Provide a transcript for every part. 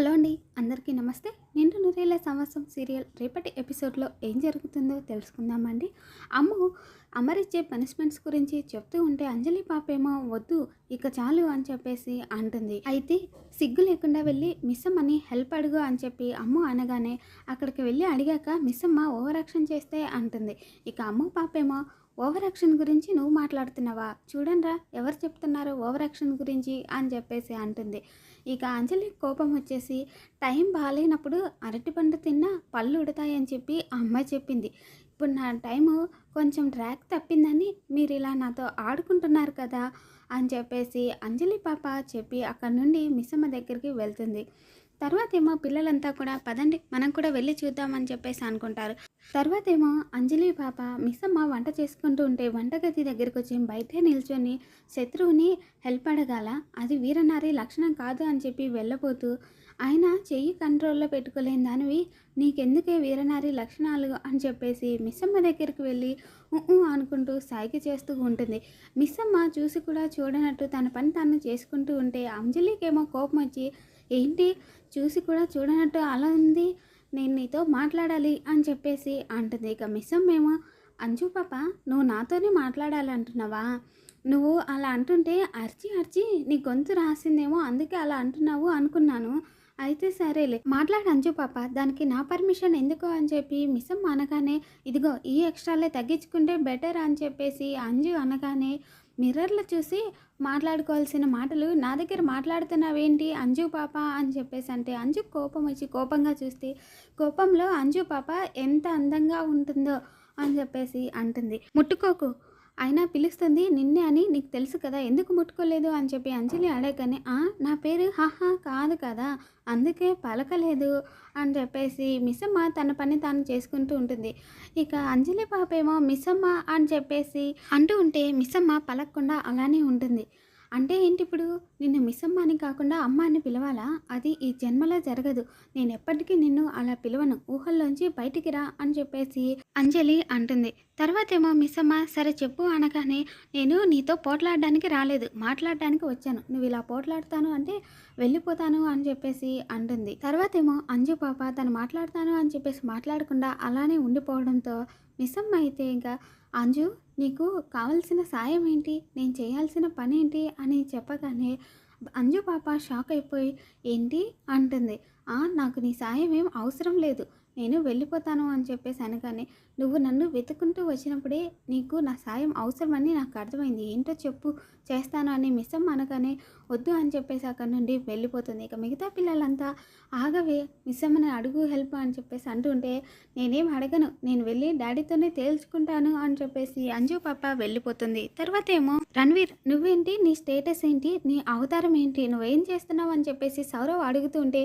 Hello అండి అందరికీ నమస్తే. నిండు నూరేళ్ళ సంవత్సరం సీరియల్ రేపటి ఎపిసోడ్లో ఏం జరుగుతుందో తెలుసుకుందామండి. అమ్ము అమరిచ్చే పనిష్మెంట్స్ గురించి చెప్తూ ఉంటే అంజలి పాపేమో వద్దు ఇక చాలు అని చెప్పేసి అంటుంది. అయితే సిగ్గు లేకుండా వెళ్ళి మిస్సమ్ అని హెల్ప్ అడుగు అని చెప్పి అమ్ము అనగానే అక్కడికి వెళ్ళి అడిగాక మిస్సమ్మ ఓవర్ యాక్షన్ చేస్తే అంటుంది. ఇక అమ్ము పాపేమో ఓవర్ యాక్షన్ గురించి నువ్వు మాట్లాడుతున్నావా? చూడండిరా ఎవరు చెప్తున్నారు ఓవర్ యాక్షన్ గురించి అని చెప్పేసి అంటుంది. ఇక అంజలి కోపం వచ్చేసి టైం బాగాలేనప్పుడు అరటిపండు తిన్నా పళ్ళు ఉడతాయని చెప్పి ఆ అమ్మాయి చెప్పింది. ఇప్పుడు నా టైము కొంచెం ట్రాక్ తప్పిందని మీరు ఇలా నాతో ఆడుకుంటున్నారు కదా అని చెప్పేసి అంజలి పాప చెప్పి అక్కడ నుండి మిస్సమ్మ దగ్గరికి వెళ్తుంది. తర్వాత ఏమో పిల్లలంతా కూడా పదండి మనం కూడా వెళ్ళి చూద్దామని చెప్పేసి అనుకుంటారు. తర్వాత ఏమో అంజలి పాప మిస్సమ్మ వంట చేసుకుంటూ ఉంటే వంటగది దగ్గరికి వచ్చి బయటే నిల్చొని శత్రువుని హెల్ప్ అడగాల. అది వీరనారి లక్షణం కాదు అని చెప్పి వెళ్ళబోతూ ఆయన చెయ్యి కంట్రోల్లో పెట్టుకోలేని దానివి నీకెందుకే వీరనారి లక్షణాలు? అని చెప్పేసి మిస్సమ్మ దగ్గరికి వెళ్ళి ఉ అనుకుంటూ సాయికి చేస్తూ ఉంటుంది. మిస్సమ్మ చూసి కూడా చూడనట్టు తన పని తాను చేసుకుంటూ ఉంటే అంజలికేమో కోపం వచ్చి ఏంటి? చూసి కూడా చూడనట్టు అలా ఉంది? నేను నీతో మాట్లాడాలి అని చెప్పేసి అంటుంది ఇక మిస్సమ్మ మేము అంజు పాప నువ్వు నాతోనే మాట్లాడాలి అంటున్నావా నువ్వు అలా అంటుంటే అర్చి అర్చి నీ గొంతు రాసిందేమో అందుకే అలా అంటున్నావు అనుకున్నాను. అయితే సరేలే మాట్లాడు అంజు పాప దానికి నా పర్మిషన్ ఎందుకు అని చెప్పి మిస్సమ్మ అనగానే ఇదిగో ఈ ఎక్స్ట్రాలే తగ్గించుకుంటే బెటర్ అని చెప్పేసి అంజు అనగానే మిర్రర్లో చూసి మాట్లాడుకోవాల్సిన మాటలు నా దగ్గర మాట్లాడుతున్నావేంటి? అంజు పాప అని చెప్పేసి అంటే అంజు కోపం వచ్చి కోపంగా చూస్తే కోపంలో అంజు పాప ఎంత అందంగా ఉంటుందో అని చెప్పేసి అంటుంది. ముట్టుకోకు. అయినా పిలుస్తుంది నిన్నే అని నీకు తెలుసు కదా ఎందుకు ముట్టుకోలేదు అని చెప్పి అంజలి అడగగానే ఆ నా పేరు హాహా కాదు కదా అందుకే పలకలేదు అని చెప్పేసి మిస్సమ్మ తన పని తాను చేసుకుంటూ ఉంటుంది. ఇక అంజలి పాపేమో మిస్సమ్మ అని చెప్పేసి అంటూ ఉంటే మిస్సమ్మ పలకకుండా అలానే ఉంటుంది. అంటే ఏంటి ఇప్పుడు నిన్ను మిస్సమ్మ అని కాకుండా అమ్మ అని పిలవాలా? అది ఈ జన్మలో జరగదు. నేను ఎప్పటికీ నిన్ను అలా పిలవను. ఊహల్లోంచి బయటికి రా అని చెప్పేసి అంజలి అంటుంది. తర్వాత ఏమో మిస్సమ్మ సరే చెప్పు అనగానే నేను నీతో పోట్లాడడానికి రాలేదు. మాట్లాడడానికి వచ్చాను. నువ్వు ఇలా పోట్లాడతాను అంటే వెళ్ళిపోతాను అని చెప్పేసి అంటుంది. తర్వాత ఏమో అంజు పాప తను మాట్లాడతాను అని చెప్పేసి మాట్లాడకుండా అలానే ఉండిపోవడంతో మిస్ అమ్మ అయితే ఇంకా అంజు నీకు కావలసిన సాయం ఏంటి? నేను చేయాల్సిన పని ఏంటి? అని చెప్పగానే అంజు పాప షాక్ అయిపోయి ఏంటి? అంటుంది. నాకు నీ సాయం ఏం అవసరం లేదు. నేను వెళ్ళిపోతాను అని చెప్పేసి అనగానే నువ్వు నన్ను వెతుకుంటూ వచ్చినప్పుడే నీకు నా సాయం అవసరమని నాకు అర్థమైంది. ఏంటో చెప్పు చేస్తాను అని మిస్సమ్మ అనగానే వద్దు అని చెప్పేసి అక్కడి నుండి వెళ్ళిపోతుంది. ఇక మిగతా పిల్లలంతా ఆగవే మిస్సమ్మని అడుగు హెల్ప్ అని చెప్పేసి అంటుంటే నేనేం అడగను నేను వెళ్ళి డాడీతోనే తేల్చుకుంటాను అని చెప్పేసి అంజు పాప వెళ్ళిపోతుంది. తర్వాత ఏమో రణ్వీర్ నువ్వేంటి నీ స్టేటస్ ఏంటి నీ అవతారం ఏంటి నువ్వేం చేస్తున్నావు అని చెప్పేసి సౌరవ్ అడుగుతుంటే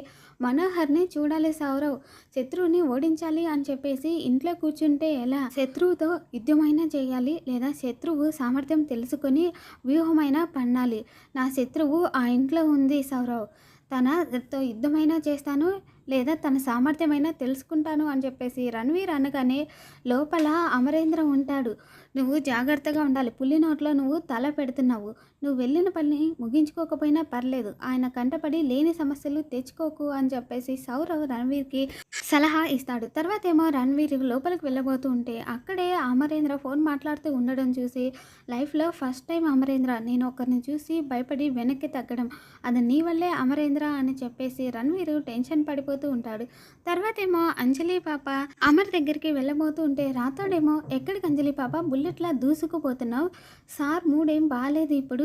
మనోహర్ని చూడాలి సౌరవ్. శత్రువుని ఓడించాలి అని చెప్పేసి ఇంట్లో కూర్చుంటే ఎలా? శత్రువుతో యుద్ధమైనా చేయాలి లేదా శత్రువు సామర్థ్యం తెలుసుకొని వ్యూహమైనా పన్నాలి? నా శత్రువు ఆ ఇంట్లో ఉంది సౌరవ్. తనతో యుద్ధమైనా చేస్తాను లేదా తన సామర్థ్యమైనా తెలుసుకుంటాను అని చెప్పేసి రణవీర్ అనగానే లోపల అమరేంద్ర ఉంటాడు. నువ్వు జాగ్రత్తగా ఉండాలి. పులి నోట్లో నువ్వు తల పెడుతున్నావు. నువ్వు వెళ్ళిన పని ముగించుకోకపోయినా పర్లేదు. ఆయన కంటపడి లేని సమస్యలు తెచ్చుకోకు అని చెప్పేసి సౌరవ్ రణవీర్కి సలహా ఇస్తాడు. తర్వాత ఏమో రణవీర్ లోపలికి వెళ్ళబోతూ ఉంటే అక్కడే అమరేంద్ర ఫోన్ మాట్లాడుతూ ఉండడం చూసి లైఫ్లో ఫస్ట్ టైం అమరేంద్ర నేను ఒకరిని చూసి భయపడి వెనక్కి తగ్గడం. అది నీ వల్లే అమరేంద్ర అని చెప్పేసి రణవీరు టెన్షన్ పడిపోతూ ఉంటాడు. తర్వాత ఏమో అంజలి పాప అమర్ దగ్గరికి వెళ్ళబోతూ ఉంటే రాతోడేమో ఎక్కడికి అంజలి పాప? బుల్లెట్లా దూసుకుపోతున్నావు? సార్ మూడేం బాగాలేదు ఇప్పుడు.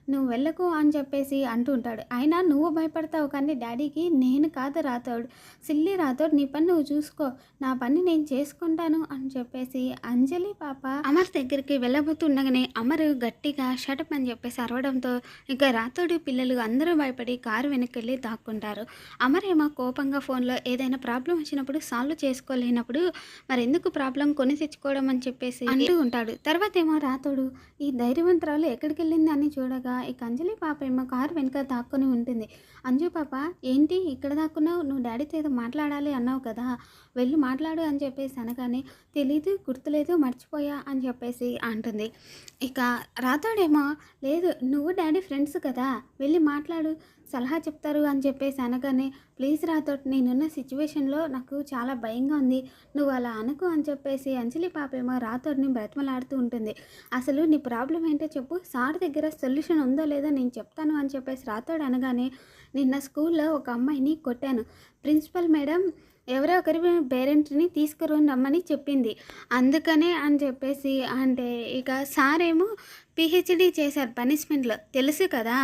నువ్వు వెళ్ళకు అని చెప్పేసి అంటూ ఉంటాడు. అయినా నువ్వు భయపడతావు కానీ డాడీకి నేను కాదు రాతోడు సిల్లి రాతోడు నీ పని నువ్వు చూసుకో. నా పని నేను చేసుకుంటాను అని చెప్పేసి అంజలి పాప అమర్ దగ్గరికి వెళ్ళబోతుండగానే అమర్ గట్టిగా షటప్ అని చెప్పేసి అరవడంతో ఇక రాతోడు పిల్లలు అందరూ భయపడి కారు వెనక్కి వెళ్ళి దాక్కుంటారు. అమర్ ఏమో కోపంగా ఫోన్లో ఏదైనా ప్రాబ్లం వచ్చినప్పుడు సాల్వ్ చేసుకోలేనప్పుడు మరి ఎందుకు ప్రాబ్లం కొని తెచ్చుకోవడం అని చెప్పేసి అంటూ ఉంటాడు. తర్వాత ఏమో రాతోడు ఈ ధైర్యవంతరాలు ఎక్కడికి వెళ్ళింది అని చూడగా ఇక అంజలి పాప ఏమో కారు వెనుక దాక్కుని ఉంటుంది. అంజు పాప ఏంటి ఇక్కడ దాక్కున్నావు? నువ్వు డాడీతో ఏదో మాట్లాడాలి అన్నావు కదా. వెళ్ళి మాట్లాడు అని చెప్పేసి అనగానే తెలీదు గుర్తులేదు మర్చిపోయా అని చెప్పేసి అంటుంది. ఇక రాతాడేమో లేదు నువ్వు డాడీ ఫ్రెండ్స్ కదా వెళ్ళి మాట్లాడు సలహా చెప్తారు అని చెప్పేసి అనగానే ప్లీజ్ రాథోడ్ నేనున్న సిచ్యువేషన్లో నాకు చాలా భయంగా ఉంది. నువ్వు అలా అనుకు అని చెప్పేసి అంజలి పాపేమో రాథోడ్ని బ్రతిమలాడుతూ ఉంటుంది. అసలు నీ ప్రాబ్లం ఏంటో చెప్పు. సార్ దగ్గర సొల్యూషన్ ఉందో లేదో నేను చెప్తాను అని చెప్పేసి రాథోడ్ అనగానే నిన్న స్కూల్లో ఒక అమ్మాయిని కొట్టాను. ప్రిన్సిపల్ మేడం ఎవరో ఒకరి పేరెంట్ని తీసుకుని రమ్మని చెప్పింది. అందుకనే అని చెప్పేసి అంటే ఇక సార్ ఏమో పిహెచ్డీ చేశారు పనిష్మెంట్లో. తెలుసు కదా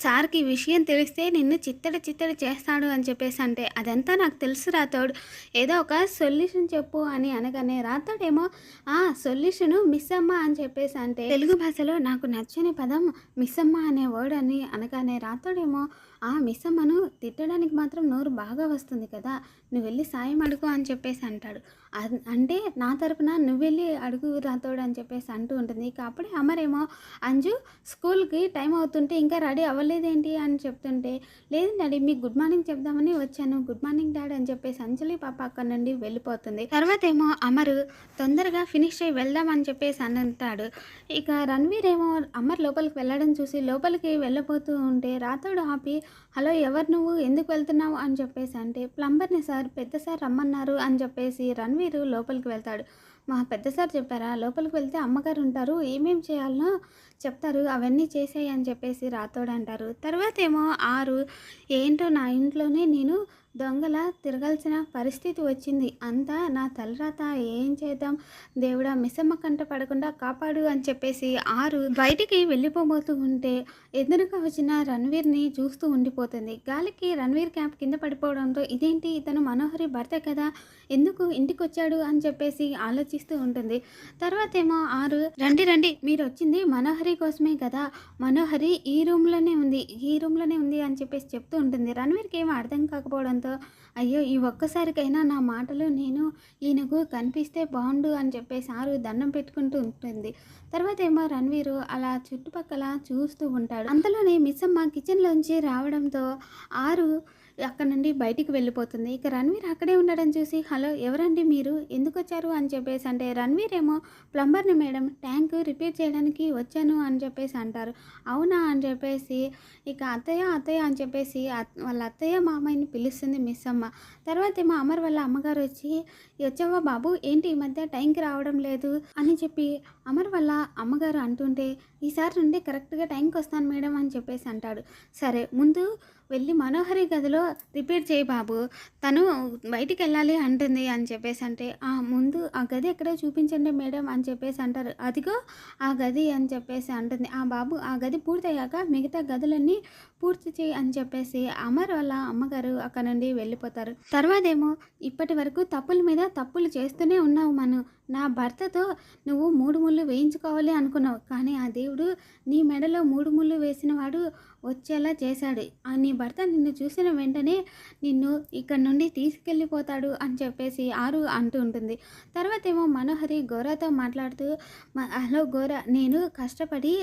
సార్కి విషయం తెలిస్తే నిన్ను చిత్తడి చిత్తడి చేస్తాడు అని చెప్పేసి అంటే అదంతా నాకు తెలుసు రాతోడు ఏదో ఒక సొల్యూషన్ చెప్పు అని అనగానే రాతోడేమో ఆ సొల్యూషను మిస్ అమ్మ అని చెప్పేసి అంటే తెలుగు భాషలో నాకు నచ్చని పదం మిస్ అమ్మ అనే వర్డ్ అని అనగానే రాతోడేమో ఆ మిస్సమ్మను తిట్టడానికి మాత్రం నోరు బాగా వస్తుంది కదా నువ్వు వెళ్ళి సాయం అడుగు అని చెప్పేసి అంటాడు. అంటే నా తరపున నువ్వు వెళ్ళి అడుగు రాతోడు అని చెప్పేసి అంటూ ఉంటుంది. ఇక అప్పుడే అమరేమో అంజు స్కూల్కి టైం అవుతుంటే ఇంకా రెడీ అవ్వలేదేంటి అని చెప్తుంటే లేదు డాడీ మీకు గుడ్ మార్నింగ్ చెప్దామని వచ్చాను గుడ్ మార్నింగ్ డాడీ అని చెప్పేసి అంజలి పాప అక్కడ నుండి వెళ్ళిపోతుంది. తర్వాత ఏమో అమరు తొందరగా ఫినిష్ అయ్యి వెళ్దామని చెప్పేసి అని అంటాడు ఇక రణ్వీర్ ఏమో అమర్ లోపలికి వెళ్ళడం చూసి లోపలికి వెళ్ళబోతూ ఉంటే రాతోడు ఆపి హలో ఎవరు నువ్వు? ఎందుకు వెళ్తున్నావు? అని చెప్పేసి అంటే ప్లంబర్ని సార్ పెద్ద సార్ రమ్మన్నారు అని చెప్పేసి రణవీరు లోపలికి వెళ్తాడు. మా పెద్ద సార్ చెప్పారా? లోపలికి వెళ్తే అమ్మగారు ఉంటారు. ఏమేం చేయాలనో చెప్తారు. అవన్నీ చేసేయి అని చెప్పేసి రాతోడు అంటారు. తర్వాత ఏమో ఆరు ఏంటో నా ఇంట్లోనే నేను దొంగల తిరగాల్సిన పరిస్థితి వచ్చింది. అంతా నా తలరాత ఏం చేద్దాం? దేవుడా మిసమ్మ కంట పడకుండా కాపాడు అని చెప్పేసి ఆరు బయటికి వెళ్ళిపోబోతూ ఉంటే ఎదురుగా వచ్చిన రణవీర్ని చూస్తూ ఉండిపోతుంది. గాలికి రణ్వీర్ క్యాంప్ కింద పడిపోవడంతో ఇదేంటి ఇతను మనోహరి భర్త కదా? ఎందుకు ఇంటికి వచ్చాడు అని చెప్పేసి ఆలోచిస్తూ ఉంటుంది. తర్వాత ఏమో ఆరు రండి రండి మీరు వచ్చింది మనోహరి కోసమే కదా? మనోహరి ఈ రూమ్లోనే ఉంది ఈ రూమ్లోనే ఉంది అని చెప్పేసి చెప్తూ ఉంటుంది. రణవీర్కి ఏమో అర్థం కాకపోవడంతో అయ్యో ఈ ఒక్కసారికైనా నా మాటలు నేను ఈయనకు కనిపిస్తే బాగుండు అని చెప్పేసి ఆరు దండం పెట్టుకుంటూ ఉంటుంది. తర్వాత ఏమో రణ్వీరు అలా చుట్టుపక్కల చూస్తూ ఉంటాడు. అంతలోనే మిస్సమ్మ కిచెన్లోంచి రావడంతో ఆరు అక్కడ నుండి బయటికి వెళ్ళిపోతుంది. ఇక రణవీర్ అక్కడే ఉండడం చూసి హలో ఎవరండి మీరు? ఎందుకు వచ్చారు? అని చెప్పేసి అంటే రణవీర్ ఏమో ప్లంబర్ని మేడం ట్యాంక్ రిపేర్ చేయడానికి వచ్చాను అని చెప్పేసి అంటారు. అవునా? అని చెప్పేసి ఇక అత్తయ్య అత్తయ్య అని చెప్పేసి వాళ్ళ అత్తయ్య మామయ్యని పిలుస్తుంది మిస్ అమ్మ. తర్వాత ఏమో అమర్ వాళ్ళ అమ్మగారు వచ్చి వచ్చావా బాబు? ఏంటి ఈ మధ్య టైంకి రావడం లేదు? అని చెప్పి అమర్ వాళ్ళ అమ్మగారు అంటుంటే ఈసారి నుండి కరెక్ట్గా టైంకి వస్తాను మేడం అని చెప్పేసి అంటాడు. సరే ముందు వెళ్ళి మనోహరి గదిలో రిపేర్ చేయి బాబు. తను బయటికి వెళ్ళాలి అంటుంది అని చెప్పేసి అంటే ఆ ముందు ఆ గది ఎక్కడో చూపించండి మేడం అని చెప్పేసి అంటారు. అదిగో ఆ గది అని చెప్పేసి అంటుంది. ఆ బాబు ఆ గది పూర్తయ్యాక మిగతా గదులన్నీ పూర్తి చేయి అని చెప్పేసి అమర్ వాళ్ళ అమ్మగారు అక్కడ నుండి వెళ్ళిపోతారు. తర్వాత ఏమో ఇప్పటి వరకు తప్పుల మీద తప్పులు చేస్తూనే ఉన్నావు మను. నా భర్తతో నువ్వు మూడు ముళ్ళు వేయించుకోవాలి అనుకున్నావు. కానీ ఆ దేవుడు నీ మెడలో మూడు ముళ్ళు వేసిన వాడు వచ్చేలా చేశాడు. ఆ నీ భర్త నిన్ను చూసిన వెంటనే నిన్ను ఇక్కడ నుండి తీసుకెళ్ళిపోతాడు అని చెప్పేసి ఆరు అంటూ ఉంటుంది. తర్వాత ఏమో మనోహరి గోరాతో మాట్లాడుతూ హలో గోరా నేను కష్టపడి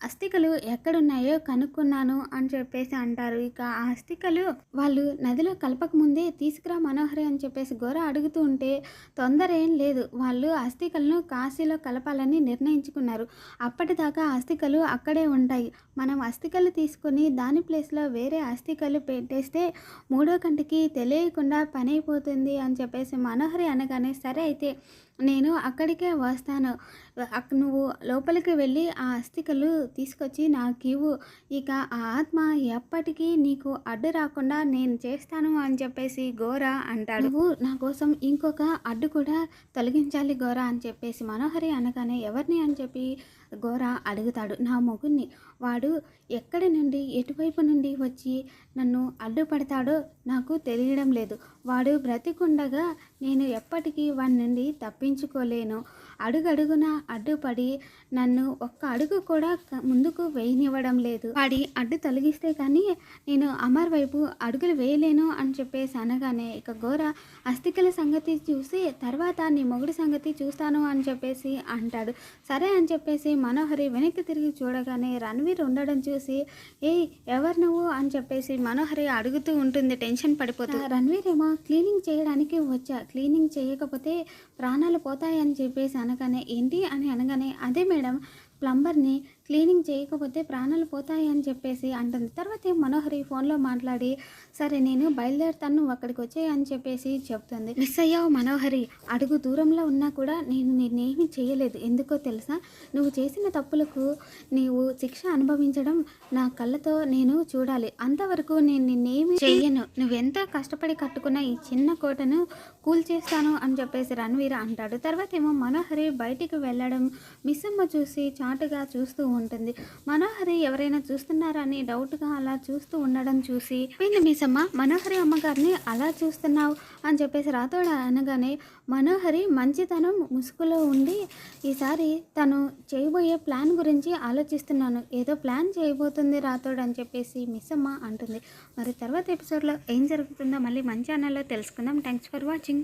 అస్థికలు ఎక్కడున్నాయో కనుక్కున్నాను అని చెప్పేసి అంటారు. ఇక ఆ అస్థికలు వాళ్ళు నదిలో కలపక ముందే తీసుకురా మనోహరి అని చెప్పేసి గోర అడుగుతూ ఉంటే తొందర ఏం లేదు. వాళ్ళు అస్థికలను కాశీలో కలపాలని నిర్ణయించుకున్నారు. అప్పటిదాకా అస్థికలు అక్కడే ఉంటాయి. మనం అస్థికలు తీసుకొని దాని ప్లేస్లో వేరే అస్థికలు పెట్టేస్తే మూడో కంటికి తెలియకుండా పని అయిపోతుంది అని చెప్పేసి మనోహరి అనగానే సరే అయితే నేను అక్కడికే వస్తాను. నువ్వు లోపలికి వెళ్ళి ఆ అస్థికలు తీసుకొచ్చి నాకు ఇవ్వు. ఇక ఆ ఆత్మ ఎప్పటికీ నీకు అడ్డు రాకుండా నేను చేస్తాను అని చెప్పేసి గోరా అంటాడు. నువ్వు నా కోసం ఇంకొక అడ్డు కూడా తొలగించాలి గోరా అని చెప్పేసి మనోహరి అనగానే ఎవరిని అని చెప్పి గోర అడుగుతాడు. నా మొగుణ్ణి. వాడు ఎక్కడి నుండి ఎటువైపు నుండి వచ్చి నన్ను అడ్డుపడతాడో నాకు తెలియడం లేదు. వాడు బ్రతికుండగా నేను ఎప్పటికీ వాడి నుండి తప్పించుకోలేను. అడుగడుగున అడ్డుపడి నన్ను ఒక్క అడుగు కూడా ముందుకు వేయనివ్వడం లేదు. వాడి అడ్డు తొలగిస్తే కానీ నేను అమర్ వైపు అడుగులు వేయలేను అని చెప్పేసి అనగానే ఇక ఘోర అస్థికల సంగతి చూసి తర్వాత నీ మొగుడు సంగతి చూస్తాను అని చెప్పేసి అంటాడు. సరే అని చెప్పేసి మనోహరి వెనక్కి తిరిగి చూడగానే రణవీర్ ఉండడం చూసి ఏయ్ ఎవరు నువ్వు? అని చెప్పేసి మనోహరి అడుగుతూ ఉంటుంది టెన్షన్ పడిపోతుంది రణవీర్ ఏమో క్లీనింగ్ చేయడానికి వచ్చా క్లీనింగ్ చేయకపోతే ప్రాణాలు పోతాయని చెప్పేసి అనగానే ఏంటి? అని అనగానే అదే మేడం ప్లంబర్ని క్లీనింగ్ చేయకపోతే ప్రాణాలు పోతాయి అని చెప్పేసి అంటుంది. తర్వాత మనోహరి ఫోన్లో మాట్లాడి సరే నేను బయలుదేరుతాను నువ్వు అక్కడికి వచ్చాయి అని చెప్పేసి చెప్తుంది. మిస్ అయ్యావు మనోహరి అడుగు దూరంలో ఉన్నా కూడా నేను నేనేమీ చేయలేదు. ఎందుకో తెలుసా? నువ్వు చేసిన తప్పులకు నీవు శిక్ష అనుభవించడం నా కళ్ళతో నేను చూడాలి. అంతవరకు నేను నిన్నేమి చెయ్యను. నువ్వెంత కష్టపడి కట్టుకున్న ఈ చిన్న కోటను కూల్ చేస్తాను అని చెప్పేసి రణవీర అంటాడు. తర్వాత ఏమో మనోహరి బయటికి వెళ్ళడం మిస్సమ్మ చూసి చాటుగా చూస్తూ ఉంటుంది. మనోహరి ఎవరైనా చూస్తున్నారా అని డౌట్గా అలా చూస్తూ ఉండడం చూసి పోయింది మీసమ్మ మనోహరి అమ్మగారిని అలా చూస్తున్నావు అని చెప్పేసి రాతోడ అనగానే మనోహరి మంచితనం ముసుగులో ఉండి ఈసారి తను చేయబోయే ప్లాన్ గురించి ఆలోచిస్తున్నాను. ఏదో ప్లాన్ చేయబోతుంది రాతోడు అని చెప్పేసి మిస్సమ్మ అంటుంది. మరి తర్వాత ఎపిసోడ్లో ఏం జరుగుతుందో మళ్ళీ మంచి ఛానల్లో తెలుసుకుందాం. Thanks for watching.